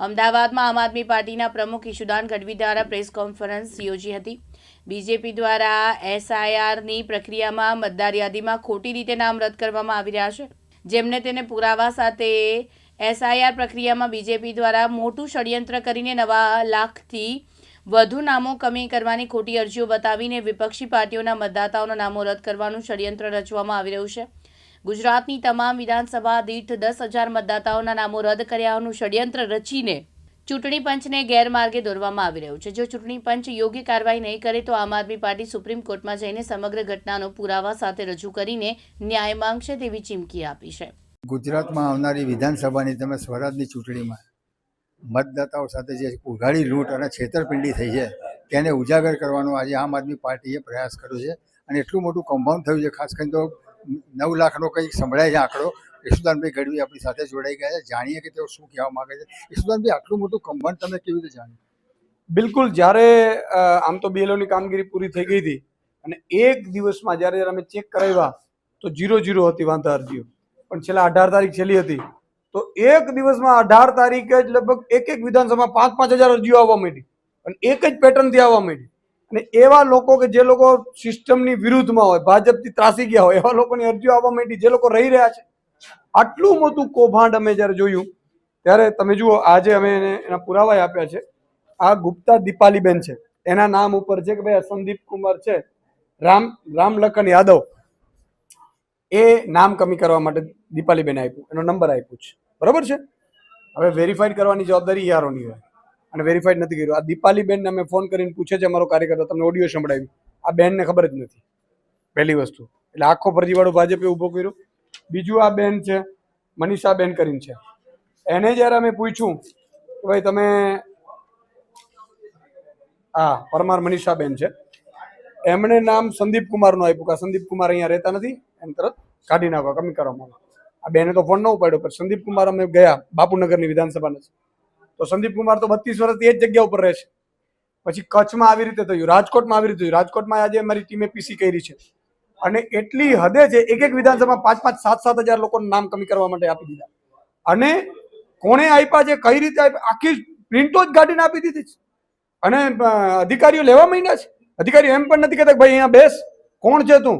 અમદાવાદમાં આમ આદમી પાર્ટીના પ્રમુખ ઈશુદાન ગઢવી દ્વારા પ્રેસ કોન્ફરન્સ યોજી હતી. બીજેપી દ્વારા એસઆઈઆરની પ્રક્રિયામાં મતદાર યાદીમાં ખોટી રીતે નામ રદ કરવામાં આવી રહ્યા છે. જેમને તેને પુરાવા સાથે એસઆઈઆર પ્રક્રિયામાં બીજેપી દ્વારા મોટું ષડયંત્ર કરીને નવા લાખથી વધુ નામો કમી કરવાની ખોટી અરજીઓ બતાવીને વિપક્ષી પાર્ટીઓના મતદાતાઓના નામો રદ કરવાનું ષડયંત્ર રચવામાં આવી રહ્યું છે. ગુજરાતની તમામ વિધાનસભા દીઠ દસ હજાર મતદાતાઓના નામો રદ કર્યાનું ષડયંત્ર રચીને ચૂંટણી પંચને ગેરમાર્ગે દોરવામાં આવી રહ્યું છે. જો ચૂંટણી પંચ યોગ્ય કાર્યવાહી નહીં કરે તો આમ આદમી પાર્ટી સુપ્રીમ કોર્ટમાં જઈને સમગ્ર ઘટનાનો પુરાવા સાથે રજૂ કરીને ન્યાય માંગશે તેવી ચીમકી આપી છે. ગુજરાતમાં આવનારી વિધાનસભાની તમે સ્વરાજની ચૂંટણીમાં મતદાતાઓ સાથે જે ઉઘાડી લૂંટ અને છેતરપિંડી થઈ છે, તેને ઉજાગર કરવાનો આજે આમ આદમી પાર્ટીએ પ્રયાસ કર્યો છે અને એટલું મોટું કમ્પાઉન્ડ થયું છે. ખાસ કરીને તો નવ લાખનો કંઈક સંભળાય છે આંકડો, યશુદાનભાઈ ગઢવી આપણી સાથે જોડાઈ ગયા છે. જાણીએ કે તેઓ શું કહેવા માંગે છે? યશુદાનભાઈ, આટલું મોટું કમ્પાઉન્ડ તમે કેવી રીતે જાણ્યું? બિલકુલ, જ્યારે આમ તો બીએલઓની કામગીરી પૂરી થઈ ગઈ હતી અને એક દિવસમાં જ્યારે જ્યારે અમે ચેક કરાવ્યા તો જીરો જીરો હતી વાંધા અરજીઓ. પણ છેલ્લા અઢાર તારીખ છેલ્લી હતી. તો એક દિવસમાં અઢાર તારીખે જ લગભગ એક એક વિધાનસભામાં પાંચ પાંચ હજાર અરજીઓ આવવા માંડી. અને એક જ પેટર્નથી આવવા માંડી. અને એવા લોકો કે જે લોકો સિસ્ટમની વિરુદ્ધમાં હોય, ભાજપથી ત્રાસી ગયા હોય, એવા લોકોની અરજીઓ આવવા માંડી, જે લોકો રહી રહ્યા છે. આટલું મોટું કૌભાંડ અમે જ્યારે જોયું, ત્યારે તમે જુઓ, આજે અમે એને, એના પુરાવા આપ્યા છે. આ ગુપ્તા દીપાલીબેન છે. એના નામ ઉપર છે કે ભાઈ સંદીપ કુમાર છે, રામ રામલખન યાદવ, એ નામ કમી કરવા માટે દીપાલીબેન આપ્યું, એનો નંબર આપ્યો છે. બરાબર છે? હવે વેરીફાઈડ કરવાની જવાબદારી યારોની હોય. અને વેરીફાઈડ નથી કર્યું. આ દીપાલીબેનને અમે ફોન કરીને પૂછે છે અમારો કાર્યકર્તા, તમને ઓડિયો સંભળાવ્યું આ બેનને ખબર જ નથી. પહેલી વસ્તુ. એટલે આખો ફરજીવાળો ભાજપે ઊભો કર્યો. બીજું આ બેન છે, મનીષાબેન કરીને છે. એને જ્યારે અમે પૂછ્યું કે ભાઈ તમે હા પરમાર મનીષાબેન છે, એમણે નામ સંદીપ કુમારનું આપ્યું કે સંદીપ કુમાર અહીંયા રહેતા નથી એમ તરત કાઢી નાખો કમી કરવામાં આ બેને તો ફોન ન ઉપાડ્યો, પણ સંદીપ કુમાર અમે ગયા બાપુનગરની વિધાનસભાના. તો સંદીપ કુમાર તો બત્રીસ વર્ષથી એ જ જગ્યા ઉપર રહે છે. પછી કચ્છમાં આવી રીતે થયું, રાજકોટમાં આવી રીતે થયું. રાજકોટમાં આજે અમારી ટીમે પીસી કરી છે. અને એટલી હદે છે, એક એક વિધાનસભામાં પાંચ પાંચ સાત સાત હજાર લોકોનું નામ કમી કરવા માટે આપી દીધા. અને કોણે આપ્યા છે, કઈ રીતે આપ્યા, આખી પ્રિન્ટો જ ગાડીને આપી દીધી છે. અને અધિકારીઓ લેવા માંડ્યા છે. અધિકારીઓ એમ પણ નથી કહેતા ભાઈ અહીંયા બેસ, કોણ છે તું?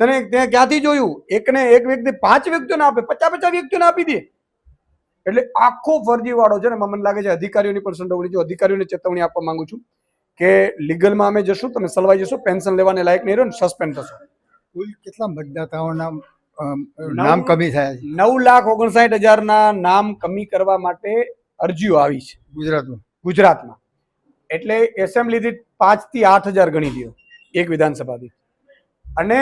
તને ત્યાં ક્યાંથી જોયું? એકને એક વ્યક્તિ પાંચ વ્યક્તિઓને આપે, પચાસ પચાસ વ્યક્તિઓને આપી દે. એટલે આખો ફરજીવાળો છે ને મને લાગે છે અધિકારીઓની પણ સંડોવણી છે. અધિકારીઓને ચેતવણી આપવા માંગુ છું કે લીગલમાં અમે જશું તમે સલવાઈ જશો પેન્શન લેવાને લાયક નહીં રહ્યો ને સસ્પેન્ડ થશો. કુલ કેટલા મતદાતાઓના નામ કમી થયા છે? નવ લાખ ઓગણસાઠ હજારના નામ કમી કરવા માટે અરજીઓ આવી છે. ગુજરાતમાં? ગુજરાતમાં. એટલે એસેમ્બલી પાંચથી આઠ હજાર ગણી દો એક વિધાનસભાથી અને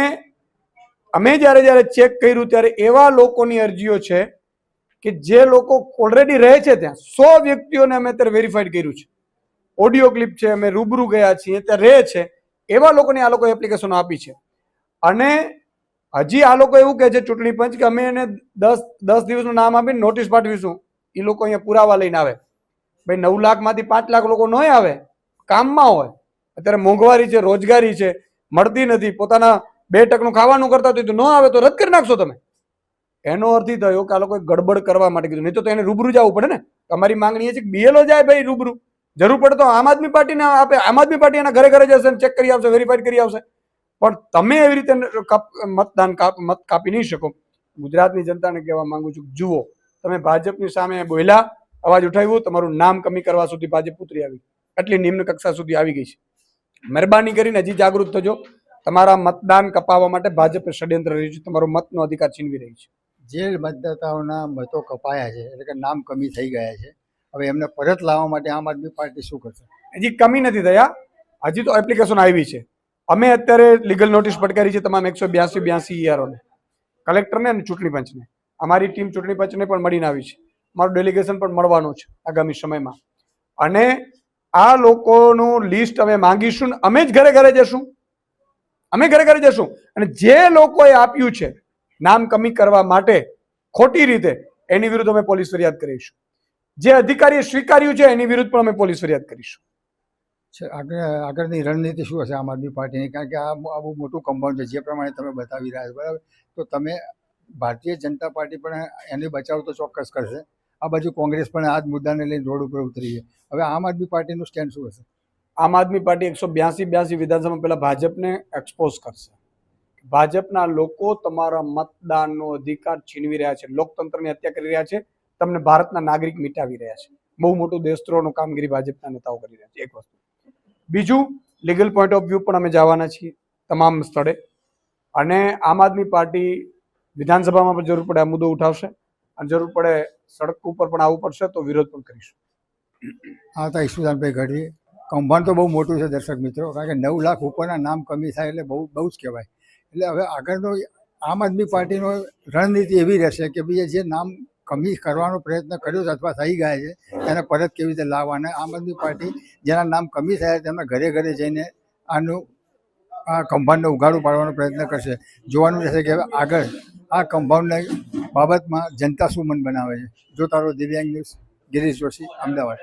અમે જ્યારે જ્યારે ચેક કર્યું ત્યારે એવા લોકોની અરજીઓ છે કે જે લોકો ઓલરેડી રહે છે ત્યાં, સો વ્યક્તિઓને અમે અત્યારે વેરીફાઈડ કર્યું છે. ઓડિયો ક્લિપ છે, અમે રૂબરૂ ગયા છીએ, ત્યાં રહે છે. એવા લોકોને આ લોકો એપ્લિકેશન આપી છે. અને હજી આ લોકો એવું કહે છે, ચૂંટણી પંચ, કે અમે એને દસ દસ દિવસનું નામ આપીને નોટિસ પાઠવીશું. એ લોકો અહીંયા પુરાવા લઈને આવે. ભાઈ, નવ લાખમાંથી પાંચ લાખ લોકો ન આવે, કામમાં હોય. અત્યારે મોંઘવારી છે, રોજગારી છે, મળતી નથી. પોતાના બે ટકનું ખાવાનું કરતા તો ન આવે, તો રદ કરી નાખશો તમે. એનો અર્થ થયો કે આ લોકોએ ગડબડ કરવા માટે કીધું. નહીં તો એને રૂબરૂ જવું પડે ને? તમારી માંગણી એ છે કે બીએલઓ જાય ભાઈ રૂબરૂ. જરૂર પડે તો આમ આદમી પાર્ટીને આપે. આમ આદમી પાર્ટી એના ઘરે ઘરે જશે ચેક કરી આવશે વેરીફાઈડ કરી આવશે. પણ તમે એવી રીતે મતદાન મત કાપી નહીં શકો. ગુજરાતની જનતાને કહેવા માંગુ છું જુઓ, તમે ભાજપની સામે બોલ્યા, અવાજ ઉઠાવ્યો, તમારું નામ કમી કરવા સુધી ભાજપ ઉતરી આવી. આટલી નિમ્ન કક્ષા સુધી આવી ગઈ છે. મહેરબાની કરીને હજી જાગૃત થજો. તમારા મતદાન કપાવવા માટે ભાજપે ષડયંત્ર રહ્યું છે. તમારો મતનો અધિકાર છીનવી રહી છે. જે મતદાતાઓના મતો કપાયા છે, એટલે કે નામ કમી થઈ ગયા છે, હવે એમને પરત લાવવા માટે આમ આદમી પાર્ટી શું કરશે? હજી કમી નથી થયા. હજી તો એપ્લિકેશન આવી છે. અમે અત્યારે લીગલ નોટિસ ફટકારી છે તમામ એકસો બ્યાસી બ્યાસી ઈયરોને કલેક્ટરને અને ચૂંટણી પંચને. અમારી ટીમ ચૂંટણી પંચને પણ મળીને આવી છે. મારું ડેલિગેશન પણ મળવાનું છે આગામી સમયમાં. અને આ લોકોનું લિસ્ટ અમે માંગીશું અમે જ ઘરે ઘરે જશું. અમે ઘરે ઘરે જશું. અને જે લોકોએ આપ્યું છે નામ કમી કરવા માટે ખોટી રીતે એની વિરુદ્ધ અમે પોલીસ ફરિયાદ કરીશું. જે અધિકારીએ સ્વીકાર્યું છે એની વિરુદ્ધ પણ અમે પોલીસ ફરિયાદ કરીશું. છે આગળ આગળની રણનીતિ શું હશે આમ આદમી પાર્ટીની? કારણ કે આ આ બહુ મોટું કમ્પાઉન્ડ છે જે પ્રમાણે તમે બતાવી રહ્યા છો બરાબર? તો તમે ભારતીય જનતા પાર્ટી પણ એને બચાવ તો ચોક્કસ કરશે. આ બાજુ કોંગ્રેસ પણ આ જ મુદ્દાને લઈને રોડ ઉપર ઉતરી છે. હવે આમ આદમી પાર્ટીનું સ્ટેન્ડ શું હશે? આમ આદમી પાર્ટી એકસો બ્યાસી બ્યાસી વિધાનસભા પહેલાં ભાજપને એક્સપોઝ કરશે. ભાજપના લોકો તમારા મતદાનનો અધિકાર છીનવી રહ્યા છે, લોકતંત્રની હત્યા કરી રહ્યા છે, તમને ભારતના નાગરિક મિટાવી રહ્યા છે. બહુ મોટું દેશદ્રોહનું કામગીરી ભાજપના નેતાઓ કરી રહ્યા છે. એક વસ્તુ. બીજું લીગલ પોઈન્ટ ઓફ વ્યૂ પણ અમે જવાના છીએ તમામ સ્થળે. અને આમ આદમી પાર્ટી વિધાનસભામાં પણ જરૂર પડે આ મુદ્દો ઉઠાવશે. અને જરૂર પડે સડક ઉપર પણ આવવું પડશે તો વિરોધ પણ કરીશું. હા, તો ઈશુદાનભાઈ ગઢવી, કૌભાંડ તો બહુ મોટું છે દર્શક મિત્રો, કારણ કે નવ લાખ ઉપરના નામ કમી થાય એટલે બહુ બહુ જ કહેવાય. એટલે હવે આગળનો આમ આદમી પાર્ટીનો રણનીતિ એવી રહેશે કે ભાઈ જે નામ કમી કરવાનો પ્રયત્ન કર્યો છે અથવા થઈ ગયા છે, એને પરત કેવી રીતે લાવવાના? આમ આદમી પાર્ટી જેના નામ કમી થયા તેમના ઘરે ઘરે જઈને આનું, આ કૌભાંડને ઉઘાડું પાડવાનો પ્રયત્ન કરશે. જોવાનું રહેશે કે આગળ આ કૌભાંડને બાબતમાં જનતા શું મન બનાવે છે? જોતા રહો દિવ્યાંગ ન્યૂઝ, ગિરીશ જોશી, અમદાવાદ.